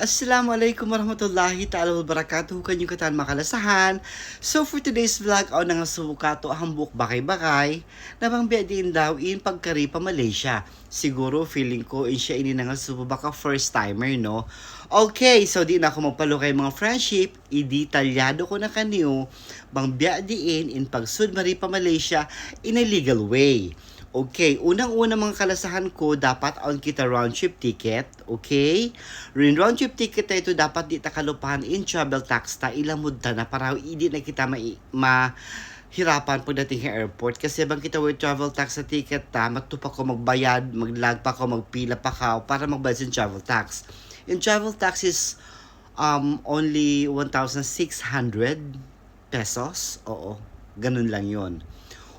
Assalamualaikum warahmatullahi ta'ala wabarakatuh kanyong katan makalasahan. So for today's vlog, aw nang subuka to hambuk bakay-bakay na bang din daw in pagkari pa Malaysia. Siguro feeling ko in siya ini nga subo first timer no. Okay, so di na ako magpalo kay mga friendship, idetalyado ko na kaniyo bang diin in pagsud mari pa Malaysia in a legal way. Okay, unang-una mga kalasahan ko, dapat on kita round trip ticket, okay? Rin round trip ticket na ito, dapat di ta kalupahan in travel tax ta, ilang mudta na para hindi na kita ma, ma hirapan pagdating sa airport. Kasi bang kita with travel tax sa ticket ta magtupa ko magbayad maglag pa ko magpila pa ka para magbayad sa travel tax. Yung travel tax is um, only 1,600 pesos. Oo ganun lang yon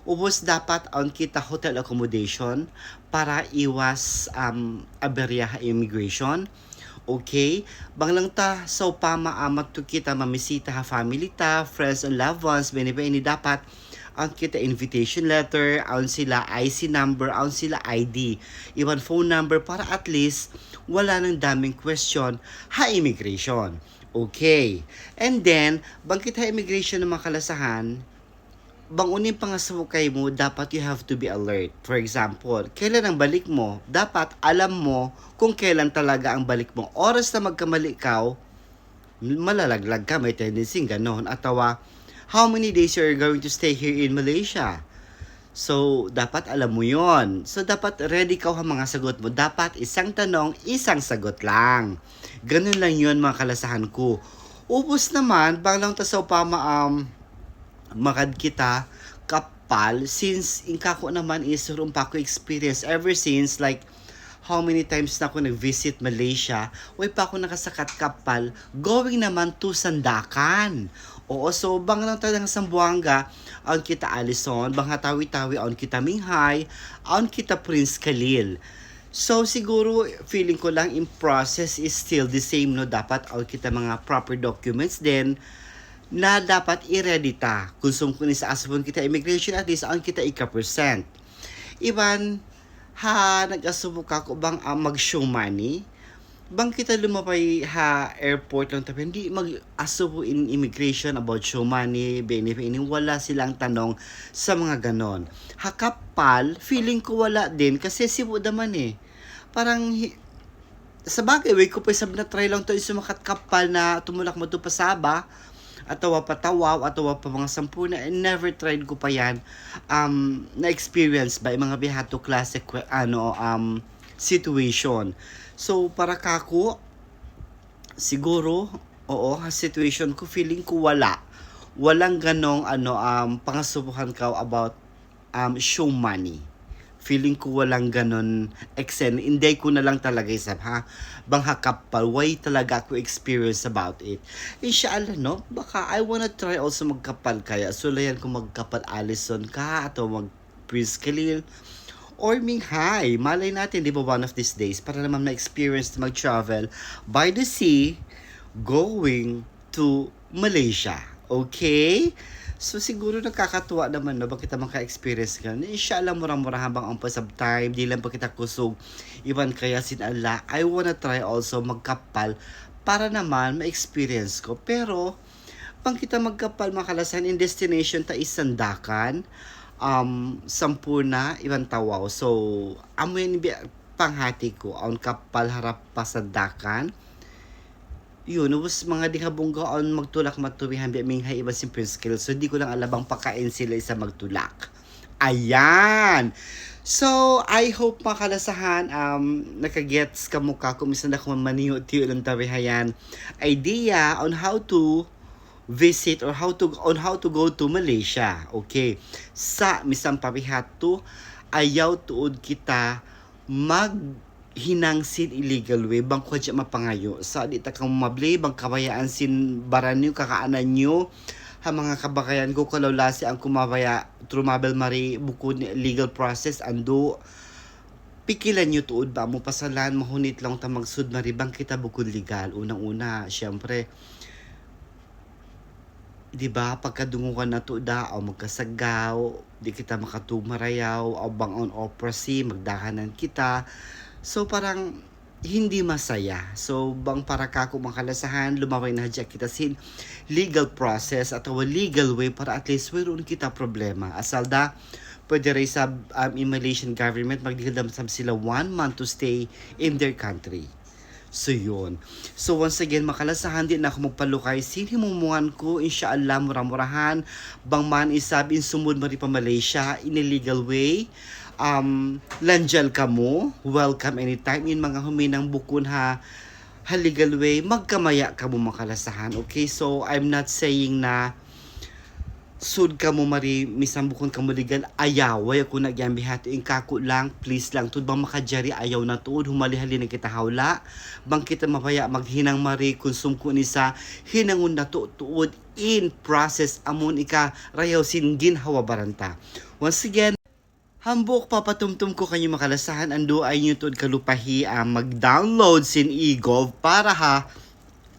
ubos dapat ang kita hotel accommodation para iwas um, aberya sa immigration. Okay? Bang lang ta, so pa maamat to kita mamisita ha family ta, friends and loved ones, ini dapat ang kita invitation letter, ang sila IC number, ang sila ID, iwan phone number para at least wala nang daming question ha immigration. Okay. And then, bangkit ha immigration ng mga kalasahan, bangunin pangasukay mo, dapat you have to be alert. For example, kailan ang balik mo? Dapat alam mo kung kailan talaga ang balik mo. Oras na magkamali ka, malalaglag ka, may tendency ganon. Atawa, how many days you're going to stay here in Malaysia? So, dapat alam mo yon. So, dapat ready ka ang mga sagot mo. Dapat isang tanong, isang sagot lang. Ganun lang yon mga kalasahan ko. Upos naman, banglang tasaw pa ma, um, makad kita kapal since inka ko naman is rumpa ko experience ever since like how many times na ako nag-visit Malaysia, way pa ako nakasakat kapal, going naman to Sandakan. Oo, so bang lang talagang Sambuanga, ang kita Alison, bang hatawi-tawi, ang kita Minghay, ang kita Prince Khalil. So siguro feeling ko lang in process is still the same no dapat ang kita mga proper documents then na dapat i-ready ta. Kung sumkuni sa asbon kita immigration at least ang kita ika-percent. Iban, ha, nag-asubo ka ko bang uh, mag-show money? Bang kita lumapay ha airport lang tapi hindi mag-asubo in immigration about show money, benefit, ini wala silang tanong sa mga ganon. Hakapal, feeling ko wala din kasi sibo naman eh. Parang sa bagay, way ko pa sab na try lang to sumakat kapal na tumulak mo to pa atawa pa tawaw, atawa pa mga sampu na never tried ko pa yan um, na experience ba mga bihato classic ano um, situation. So para kako siguro oo situation ko feeling ko wala walang ganong ano um pangasubukan ka about um show money feeling ko walang ganon exen hindi ko na lang talaga isap ha? Bang hakapal why talaga ako experience about it? Inshallah no? Baka I wanna try also magkapal kaya. Sulayan ko magkapal Allison ka atau mag Prince Khalil. Or Ming Hai malay natin di ba one of these days para naman ma-experience mag-travel by the sea going to Malaysia. Okay So siguro nakakatuwa naman no bakit maka-experience ka. Inshallah murang-mura habang ang pasab time, di lang pa kita kusog. Iban kaya sin Allah, I wanna try also magkapal para naman ma-experience ko. Pero pang kita magkapal makalasan in destination ta isandakan um sampu na ibang tawaw. So amoy panghati ko ang kapal harap pasandakan yun, ubos mga dihabunggaon magtulak matuwihan bi ming hay iba si Prince Kill. So di ko lang alabang pakain sila sa magtulak. Ayan! So, I hope makalasahan um, nakagets ka mukha kung misan ako maniyo tiyo lang tawihayan idea on how to visit or how to on how to go to Malaysia. Okay. Sa misang pabihat to ayaw tuod kita mag hinangsin illegal way bang kwadya mapangayo. Sa di ta kang mabli bang kabayaan sin baranyo kakaanan nyo ha mga kabakayan ko kalawlasi ang kumabaya trumabel mari bukod ni legal process ando pikilan nyo tuod ba? Mo pasalan mahunit lang ta magsud mari bang kita bukod legal? Unang-una syempre di ba pagkadungo ka na to da o magkasagaw di kita makatugmarayaw o bang on opera si magdahanan kita So parang hindi masaya. So, bang para kako makalasahan, lumaway na hadya kita sin legal process at a legal way para at least mayroon kita problema. Asalda, pwede rin sa um, Malaysian government, magdikadam sila one month to stay in their country. So, yun. So, once again, makalasahan din ako magpalukay. Sinimumuhan ko, inshallah, murah-murahan. Bang man isab, in sumud mari pa Malaysia, in a legal way. Um, lanjal ka mo. Welcome anytime. In mga huminang bukon ha, ha legal way, magkamaya ka mo makalasahan. Okay? So, I'm not saying na sud ka mo mari misang bukon ka mo legal ayaway ako nagyambi hato in kako lang please lang. Tud bang makajari ayaw na tuod humalihali na kita hawla. Bang kita mapaya maghinang mari konsum ko ni sa hinangon na to. Tuod in process amon ika rayaw singgin hawa baranta once again Hambok papatumtum ko kanyo makalasahan. Ando ay nyo tuod kalupahi ang mag-download sin eGov para ha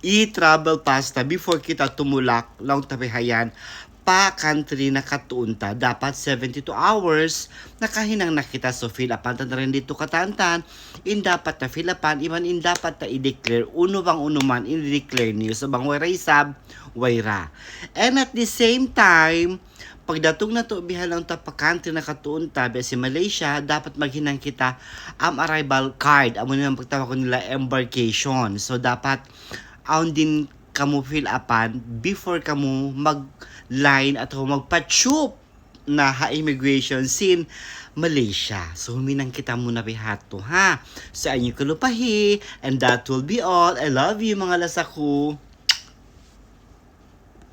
i-travel pasta before kita tumulak lang tabihayan pa country na katuunta dapat 72 hours nakahinang nakita. So fill upan ta rin dito katantan in dapat na fill upan iman in dapat na i-declare uno bang uno man i-declare niyo so bang wayra isab wayra. And at the same time pagdatong na to bihalang ta pa country na katuunta si Malaysia dapat maghinang kita am arrival card. Amo nang pagtawag nila embarkation. So dapat aon din kamo fill upan before kamo mag line at magpa-chup na ha immigration sin Malaysia. So huminang kita muna bihato ha. Sa inyo kalupahi and that will be all. I love you mga lasaku.